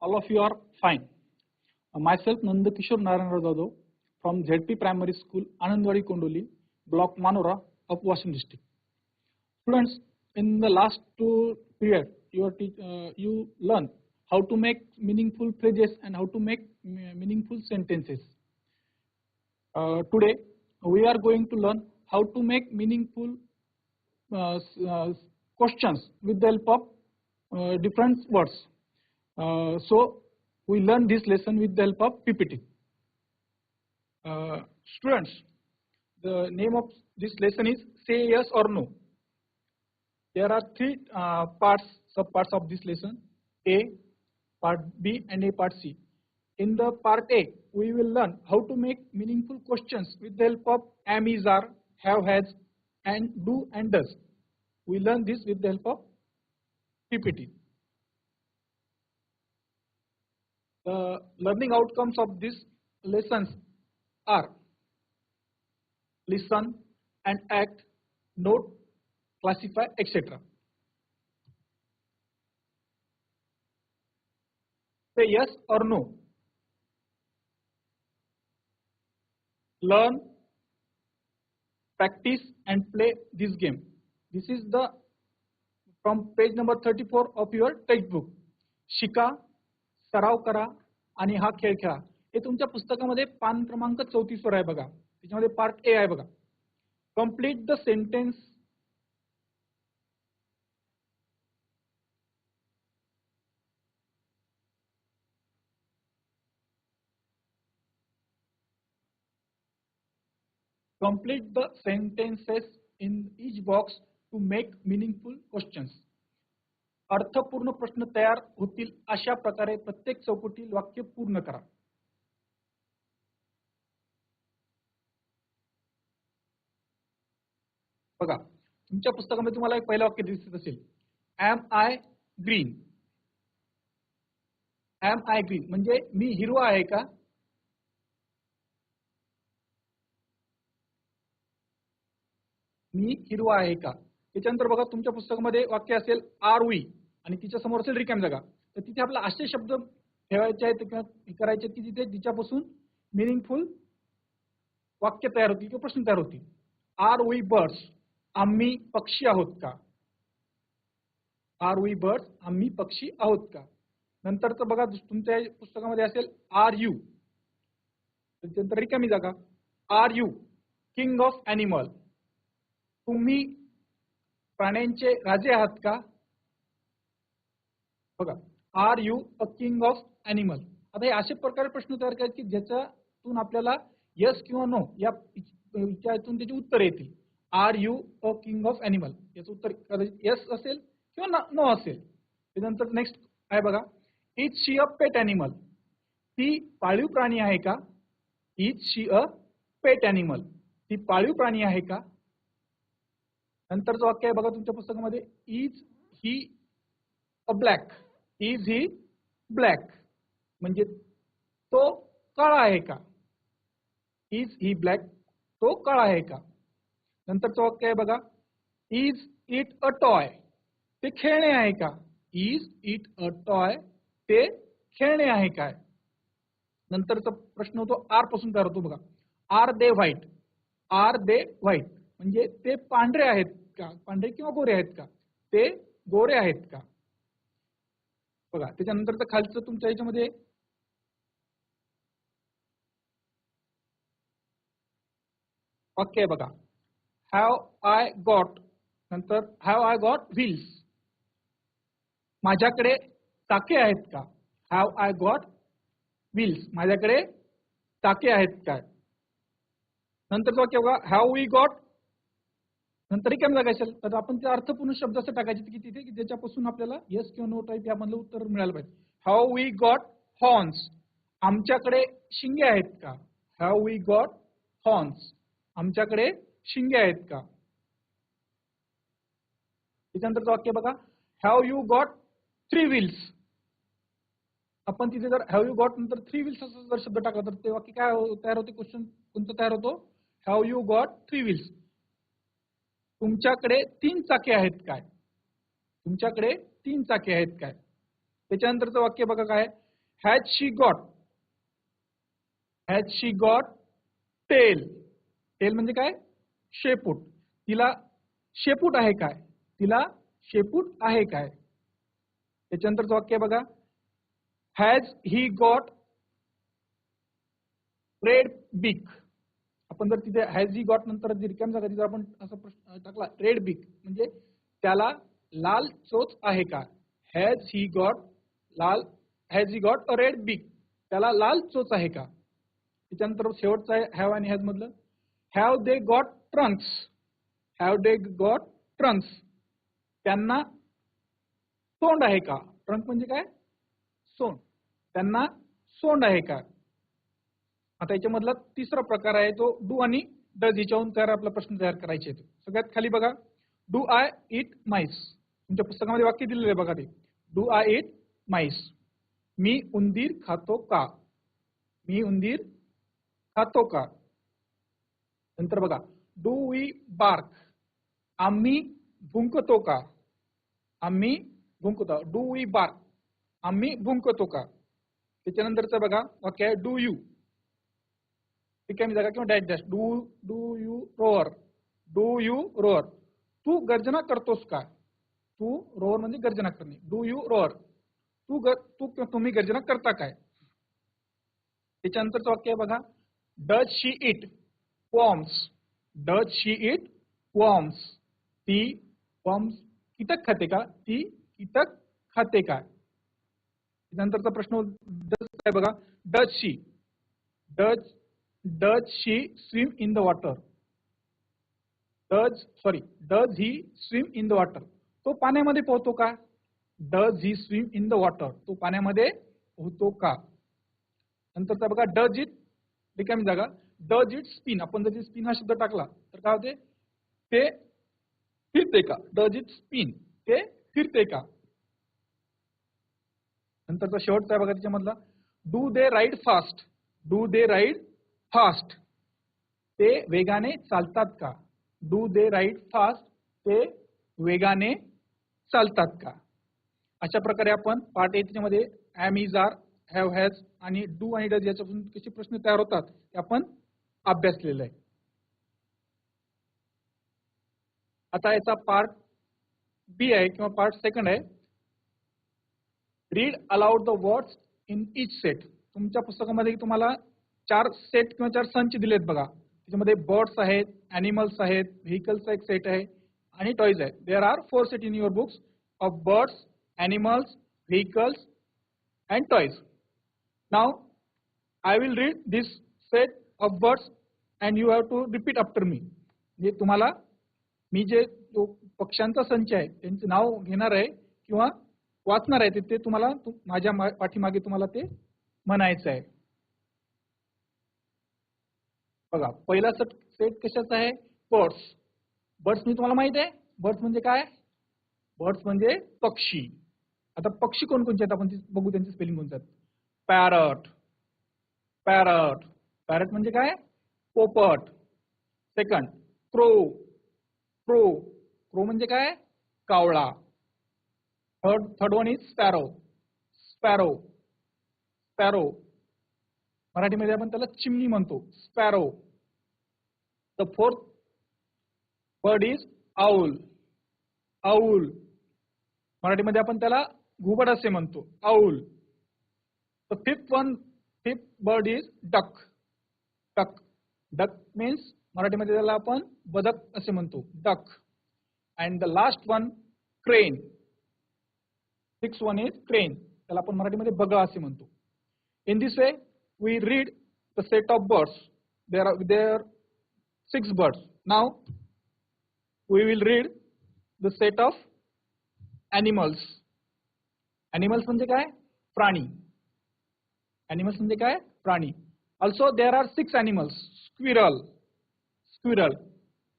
all of you are fine. Uh, myself, Nandakishore Narayan Jadhav from ZP Primary School, Anandwadi Kondoli, Block Manora of Washington District. Students, in the last two period, you, uh, you learn how to make meaningful phrases and how to make meaningful sentences. Uh, today, we are going to learn how to make meaningful uh, uh, questions with the help of uh, different words. Uh, so we learn this lesson with the help of PPT. Uh, students, the name of this lesson is say yes or no. There are three uh, parts, sub-parts of this lesson, A, part B and A part C. In the part A, we will learn how to make meaningful questions with the help of am, is, are, have, has, and do and does. We learn this with the help of PPT. The learning outcomes of these lessons are listen and act, note, classify, etc. Say yes or no. Learn, practice and play this game. This is the from page number 34 of your textbook. शिका सराव करा आणि हा खेळ खेळा. हे तुमच्या पुस्तकामध्ये पान क्रमांक चौतीस वर आहे बघा. त्याच्यामध्ये पार्ट ए आहे बघा. Complete the sentence complete the sentences in each box to make meaningful questions. अर्थपूर्ण प्रश्न तयार होतील अशा प्रकारे प्रत्येक चौकटील वाक्य पूर्ण करा. बघा तुमच्या पुस्तकामध्ये तुम्हाला एक पहिलं वाक्य दिसत असेल. Am I green am I green म्हणजे मी हिरवा आहे का? मी हिरवा आहे का? त्याच्यानंतर बघा तुमच्या पुस्तकामध्ये वाक्य असेल आर वी आणि तिच्या समोर असेल रिकाम जागा. तर तिथे आपला असे शब्द ठेवायचे आहेत किंवा करायचे आहेत की तिथे तिच्यापासून मिनिंगफुल वाक्य तयार होतील किंवा प्रश्न तयार होतील. आर वी बर्ड्स आम्ही पक्षी आहोत का? आर वी बर्ड्स आम्ही पक्षी आहोत का? नंतर तर बघा तुमच्या पुस्तकामध्ये असेल आर यू त्याच्यानंतर रिकामी जागा. Are you king of animal तुम्ही प्राण्यांचे राजे आहात का? बघा are you a king of animal आता हे असे प्रकारे प्रश्न तयार करायचे की ज्याच्यातून आपल्याला यस किंवा नो या यातून त्याची उत्तर येतील. Are you a king of animal याचं उत्तर कदाचित यस असेल किंवा नो असेल. त्याच्यानंतर नेक्स्ट आहे बघा. Is she a pet animal ती पाळीव प्राणी आहे का? Is she a pet animal ती पाळीव प्राणी आहे का? नंतरचं वाक्य आहे बघा तुमच्या पुस्तकामध्ये. Is he a black is he black तो काळा आहे का? इज़ ही ब्लॅक तो काळा आहे का? नंतरचं वाक्य आहे बघा. इज़ इट अ टॉय ते खेळणे आहे का? इज़ इट अ टॉय ते खेळणे आहे काय? नंतरचा प्रश्न होतो आर पासून तयार होतो are they white are they white म्हणजे ते पांढरे का? पांढरे किंवा गोरे का? ते गोरे का? बघा त्याच्यानंतर खालचं तुमच्या याच्यामध्ये वाक्य आहे बघा. हॅव आय गॉट नंतर हॅव आय गॉट व्हील्स माझ्याकडे चाके आहेत का? हॅव आय गॉट व्हील्स माझ्याकडे चाके आहेत काय? नंतर बघा. हॅव वी गॉट नंतर रिकाम जागा असेल तर आपण ते अर्थपूर्ण शब्द असं टाकायचे की तिथे की ज्याच्यापासून आपल्याला येस किंवा नो टाईप यामधलं उत्तर मिळालं पाहिजे. हाऊ वी गॉट हॉर्न्स आमच्याकडे शिंगे आहेत का? हॅव वी गॉट हॉर्न्स आमच्याकडे शिंगे आहेत का? त्याच्यानंतरचं वाक्य बघा. Have you got three wheels आपण तिथे जर हॅव यू गॉट नंतर थ्री व्हील्स असं जर शब्द टाकला तर ते वाक्य काय हो- तयार होते? क्वेश्चन कोणतं तयार होतो? Have you got three wheels तुमच्याकडे तीन चाके आहेत काय? तुमच्याकडे तीन चाके आहेत काय? त्याच्यानंतरचं वाक्य बघा काय has she got has she got tail tail म्हणजे काय? शेपूट. तिला शेपूट आहे काय? तिला शेपूट आहे काय? त्याच्यानंतरचं वाक्य बघा. Has he got red beak आपण जर तिथे हॅज ही गॉट नंतर रिकाम जागा तिथे आपण असा प्रश्न टाकला रेड बिक म्हणजे त्याला लाल चोच आहे का? हॅज ही गॉट लाल has he got a red beak त्याला लाल चोच आहे का? त्याच्यानंतर शेवटचं आहे हॅव आणि हॅज मधलं. Have they got trunks have they got trunks त्यांना सोंड आहे का? ट्रंक म्हणजे काय? सोंड. त्यांना सोंड आहे का? आता याच्यामधला तिसरा प्रकार आहे तो डू आणि डज हिच्याहून तयार आपला प्रश्न तयार करायचे आहेत. सगळ्यात खाली बघा डू आय इट माईस. तुमच्या पुस्तकामध्ये वाक्य दिलेलं आहे बघा ते. Do I eat mice. मी उंदीर खातो का? मी उंदीर खातो का? नंतर बघा डू वी बार्क? आम्ही भुंकतो का? आम्ही भुंकतो. Do we bark? आम्ही भुंकतो का? त्याच्यानंतरचं बघा वाक्य आहे डू यू. रिकामी जागा किंवा dash dash do do you roar do you roar तू गर्जना करतोस का? तू रोअर म्हणजे गर्जना करणे. डू यू रोअर तू गर तू तुम्ही गर्जना करता काय? त्याच्यानंतरचं वाक्य आहे बघा. Does she eat worms does she eat worms ती वॉम्स कीटक खाते का? ती कीटक खाते का? नंतरचा प्रश्न डज बघा. Does she does does she swim in the water does sorry does he swim in the water तो पाण्यामध्ये पोहतो का? Does he swim in the water तो पाण्यामध्ये पोहतो का? नंतरचा बघा डज इट रिकामी जागा डज इट स्पिन आपण जर स्पिन हा शब्द टाकला तर काय होते? ते फिरते का? डज इट स्पिन ते फिरते का? नंतरचा शेवटचा बघा त्याच्यामधला. Do they ride fast do they ride fast. ते वेगाने चालतात का? डू दे राईड फास्ट ते वेगाने चालतात का? अशा प्रकारे आपण पार्ट एच मध्ये am is are have has आणि डू आणि डज याच्यापासून कसे प्रश्न तयार होतात ते आपण अभ्यासलेलं आहे. आता याचा पार्ट बी आहे किंवा पार्ट सेकंड आहे. Read aloud the words in each set तुमच्या पुस्तकामध्ये तुम्हाला चार सेट किंवा चार संच दिलेत बघा. त्याच्यामध्ये बर्ड्स आहेत अॅनिमल्स आहेत व्हेकल्सचा एक सेट आहे आणि टॉईज आहे there are four set in your books of birds animals vehicles and toys now I will read this set of birds and you have to repeat after me म्हणजे तुम्हाला मी जे जो पक्ष्यांचा संच आहे त्यांचं नाव घेणार आहे किंवा वाचणार आहे ते तुम्हाला माझ्या पाठीमागे तुम्हाला ते म्हणायचं आहे. बघा पहिला सेट सेट कशाचा आहे? बर्ड्स बर्ड्स मी तुम्हाला माहीत आहे? बर्ड्स म्हणजे काय? बर्ड्स म्हणजे पक्षी. आता पक्षी कोणकोणचे आहेत? आपण बघू त्यांचे स्पेलिंग कोणते आहेत पॅरट पॅरट पॅरट म्हणजे काय? पोपट सेकंड क्रो क्रो क्रो म्हणजे काय? कावळा. Third third one is sparrow sparrow sparrow मराठीमध्ये आपण त्याला चिमणी म्हणतो. Sparrow the fourth bird is owl owl मराठीमध्ये आपण त्याला घुबड असे म्हणतो. Owl the fifth one fifth bird is duck duck duck means मराठीमध्ये त्याला आपण बदक असे म्हणतो. Duck and the last one crane six one is crane त्याला आपण मराठीमध्ये बगळा असे म्हणतो. In this way we read the set of birds there there six six Now now will will read the set of Animals म्हणजे काय? प्राणी. Animals म्हणजे काय? प्राणी. Also there are six animals squirrel squirrel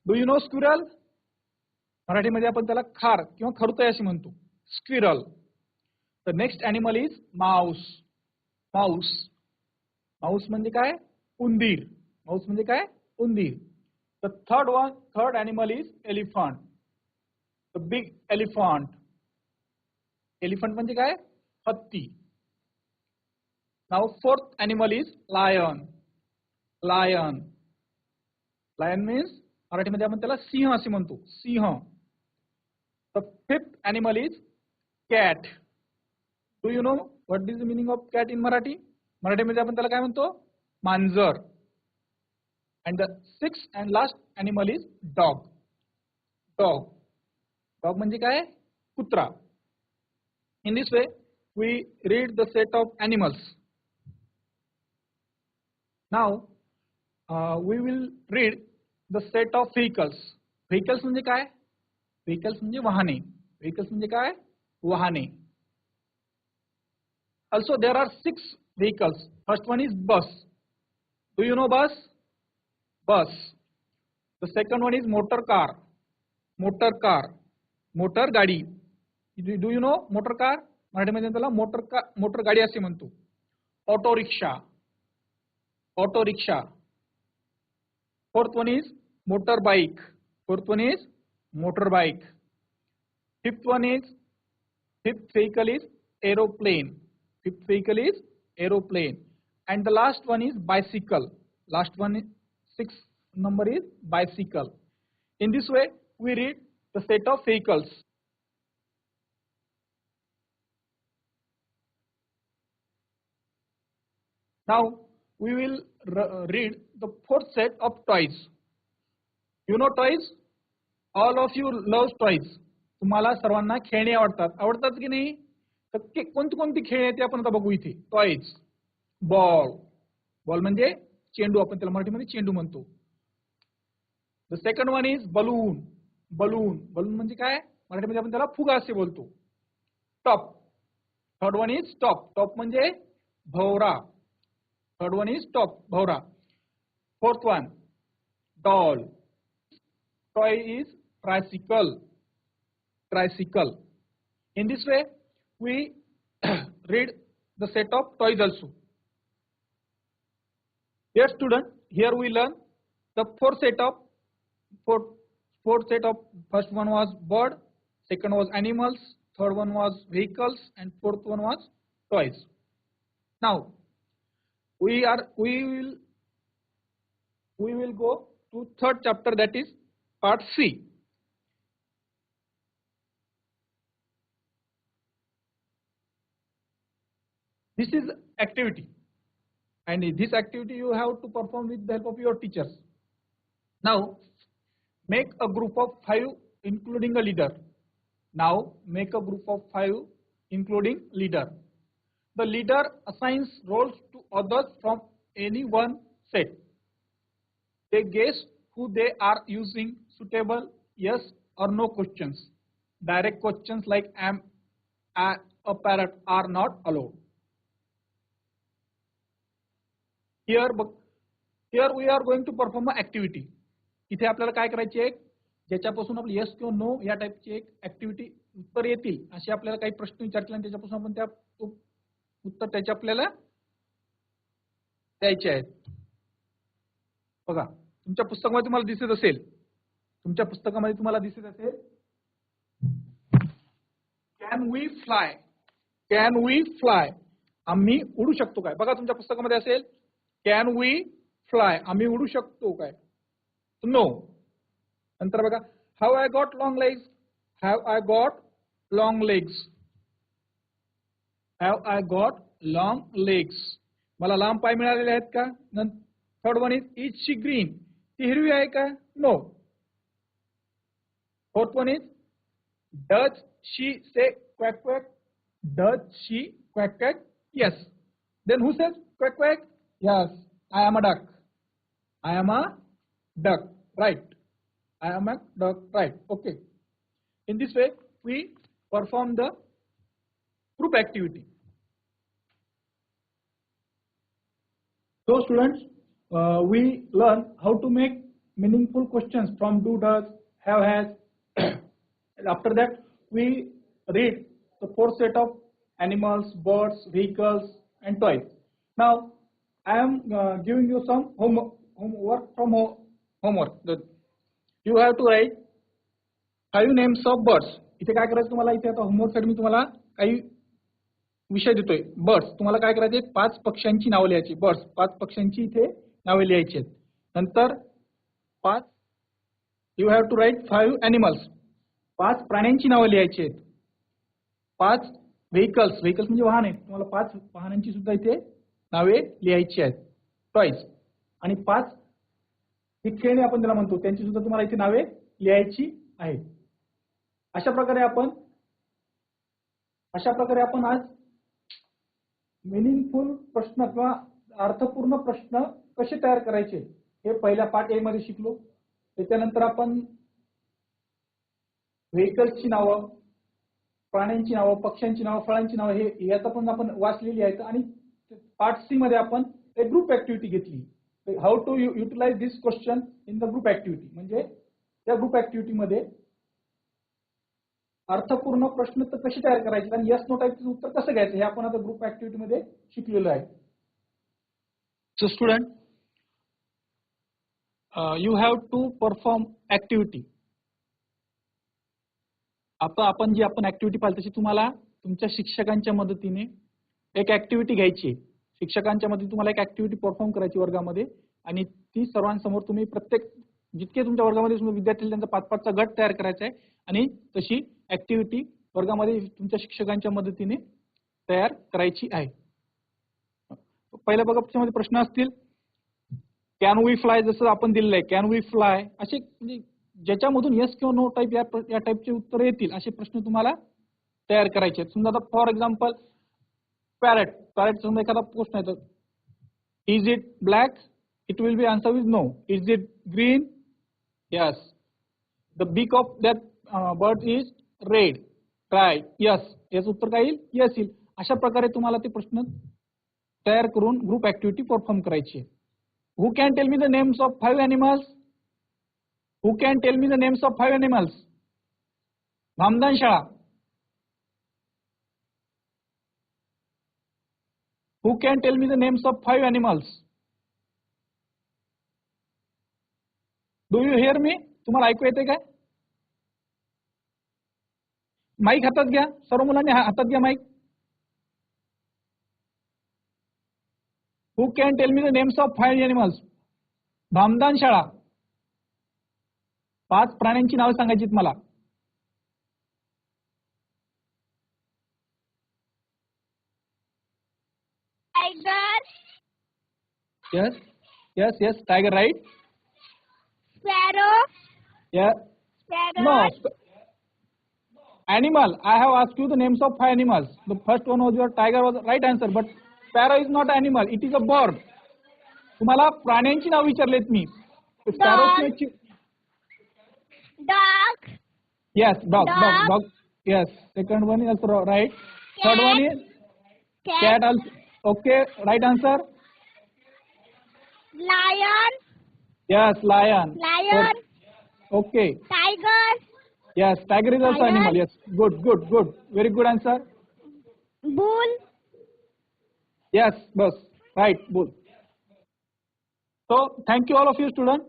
do you know squirrel मराठीमध्ये आपण त्याला खार किंवा खरतय अशी म्हणतो. Squirrel the next animal is mouse mouse mouse म्हणजे काय? उंदीर. माऊस म्हणजे काय? उंदीर. The third one third animal is elephant the big elephant elephant म्हणजे काय? हत्ती. Now fourth animal is lion. Lion. Lion means मराठीमध्ये आपण त्याला सिंह असे म्हणतो. सिंह. The fifth animal is cat do you know what is the meaning of cat in Marathi? मराठीमध्ये आपण त्याला काय म्हणतो? मांजर. And the sixth and last animal is dog dog dog म्हणजे काय? कुत्रा. In this way, we read the the set of Now, now we will read the set of vehicles. Vehicles म्हणजे काय? Vehicles म्हणजे वाहने. Vehicles म्हणजे काय? वाहने. Also there are six vehicles. First one is bus. Do you know bus? Bus the second one is motor car motor car motor गाडी do you know motor car मराठीमध्ये त्याला मोटर का motor गाडी असे म्हणतो auto rickshaw auto rickshaw fourth one is motor bike fourth one is motorbike fifth one is fifth vehicle is aeroplane fifth vehicle is aeroplane and the last one is bicycle last one six number is bicycle in this way we read the set of vehicles now we will read the fourth set of toys You know toys? All of you love toys. तुम्हाला सर्वांना खेळणे आवडतात आवडतात की नाही तर कोणती कोणती खेळणी ते आपण आता बघू इथे टॉईज बॉल बॉल म्हणजे चेंडू आपण त्याला मराठीमध्ये चेंडू म्हणतो. The second one is balloon balloon balloon म्हणजे काय? मराठीमध्ये आपण त्याला फुगा असे बोलतो. Top third one is top top म्हणजे भवरा. Third one is top Bhawra. Fourth one doll toy is tricycle tricycle in this way we read the set of toys also Dear student, here we learn the four set of four, four set of first one was bird, second was animals, third one was vehicles, and fourth one was toys. Now we are we will we will go to third chapter that is Part C. This is activity and this activity you have to perform with the help of your teachers. Now make a group of five including a leader. Now make a group of five including leader. The leader assigns roles to others from any one set. They guess who they are using suitable yes or no questions. Direct questions like am a, a parrot are not allowed. Here बघ. Here we are going to perform a activity इथे आपल्याला काय करायची आहे? ज्याच्यापासून आपलं yes किंवा no या टाईपची एक ऍक्टिव्हिटी उत्तर येतील. असे आपल्याला काही प्रश्न विचारतील आणि त्याच्यापासून आपण त्या उत्तर त्याचे आपल्याला द्यायचे आहेत. बघा तुमच्या पुस्तकामध्ये तुम्हाला दिसत असेल. तुमच्या पुस्तकामध्ये तुम्हाला दिसत असेल. Can we fly can we fly आम्ही उडू शकतो काय? बघा तुमच्या पुस्तकामध्ये असेल. कॅन वी फ्लाय आम्ही उडू शकतो काय? नो नंतर बघा. Have I got long legs have I got long legs have I got long legs मला लांब पाय मिळालेले आहेत का? Third one is is she green ती हिरवी आहे का? No fourth one is duck she say quack quack duck she quack quack yes then who says quack quack yes i am a duck i am a duck right i am a duck right okay in this way we perform the group activity so students uh, we learn how to make meaningful questions from do, does, have, has. after that, we read the four set of animals, birds, vehicles, and toys. Now, I am uh, giving you some home, homework from ho homework. The, you have to write five names of birds. इथे काय करायचं तुम्हाला? इथे आता होमवर्कसाठी मी तुम्हाला काही विषय देतोय. बर्ड्स तुम्हाला काय करायचे? पाच पक्ष्यांची नावं लिहायची. बर्ड्स पाच पक्ष्यांची इथे नावे लिहायची आहेत. नंतर पाच you have to write five animals पाच प्राण्यांची नावं लिहायची आहेत. पाच व्हेकल्स व्हेकल्स म्हणजे वाहन आहेत. तुम्हाला पाच वाहनांची सुद्धा इथे नावे लिहायची आहेत. टॉईज आणि पाच ही खेळणी आपण त्याला म्हणतो त्यांची सुद्धा तुम्हाला इथे नावे लिहायची आहेत. अशा प्रकारे आपण अशा प्रकारे आपण आज मिनिंगफुल प्रश्न किंवा अर्थपूर्ण प्रश्न कसे तयार करायचे हे पहिल्या पार्ट ए मध्ये शिकलो. त्याच्यानंतर आपण व्हेकल्सची नावं प्राण्यांची नावं पक्ष्यांची नावं फळांची नावं हे याचा पण आपण वाचलेली आहेत. आणि पार्ट सी मध्ये आपण एक ग्रुप ऍक्टिव्हिटी घेतली. How to utilize this question in the group activity म्हणजे त्या ग्रुप ऍक्टिव्हिटी मध्ये अर्थपूर्ण प्रश्न तर कसे तयार करायचे आणि यस नो टाईपचं उत्तर कसं घ्यायचं हे आपण आता ग्रुप ऍक्टिव्हिटी मध्ये शिकलेलो आहे. So student you have to perform activity आता आपण जी आपण ऍक्टिव्हिटी पाहिजे तशी तुम्हाला तुमच्या शिक्षकांच्या मदतीने एक ऍक्टिव्हिटी घ्यायची आहे. शिक्षकांच्या मध्ये तुम्हाला एक ऍक्टिव्हिटी परफॉर्म करायची वर्गामध्ये. आणि ती सर्वांसमोर तुम्ही प्रत्येक जितके तुमच्या वर्गामध्ये विद्यार्थी त्यांचा पाच पाचचा गट तयार करायचा आहे आणि तशी ऍक्टिव्हिटी वर्गामध्ये तुमच्या शिक्षकांच्या मदतीने तयार करायची आहे. पहिल्या बघा त्याच्यामध्ये प्रश्न असतील कॅन वी फ्लाय जसं आपण दिलेलं आहे कॅन वी फ्लाय असे म्हणजे ज्याच्यामधून येस किंवा नो टाईप या या टाईपचे उत्तर येतील असे प्रश्न तुम्हाला तयार करायचे आहेत. समजा आता फॉर एक्झाम्पल पॅरेट पॅरेट समजा एखादा प्रश्न येतो. Is it black it will be answer with no is it green yes the beak of that bird is red try yes याचं उत्तर काय येईल? यस येईल. अशा प्रकारे तुम्हाला ते प्रश्न तयार करून ग्रुप ऍक्टिव्हिटी परफॉर्म करायची आहे. Who can tell me the names of five animals who can tell me the names of five animals Bhamdan शाळा. Who can tell me the names of five animals? Do you hear me तुम्हाला ऐकू येते काय? Mic हातात घ्या. सर्व मुलांनी हा- हातात घ्या mike who can tell me the names of five animals Bhamdan शाळा. पाच प्राण्यांची नावे सांगायची मला. tiger, yes yes yes tiger right sparrow, yes sparrow, no animal i have asked you the names of five animals the first one was your tiger was the right answer but sparrow is not animal it is a bird तुम्हाला प्राण्यांची नाव विचारलेत मी Dog. dog, yes dog dog Dog. dog yes second one is also right third one is cat, cat also okay right answer? Lion, yes lion. Lion, okay. Tiger, yes tiger is also Tiger. animal. Yes. Good good good. Very good answer. Bull, Yes, boss. Right, bull. So, thank you all of you students.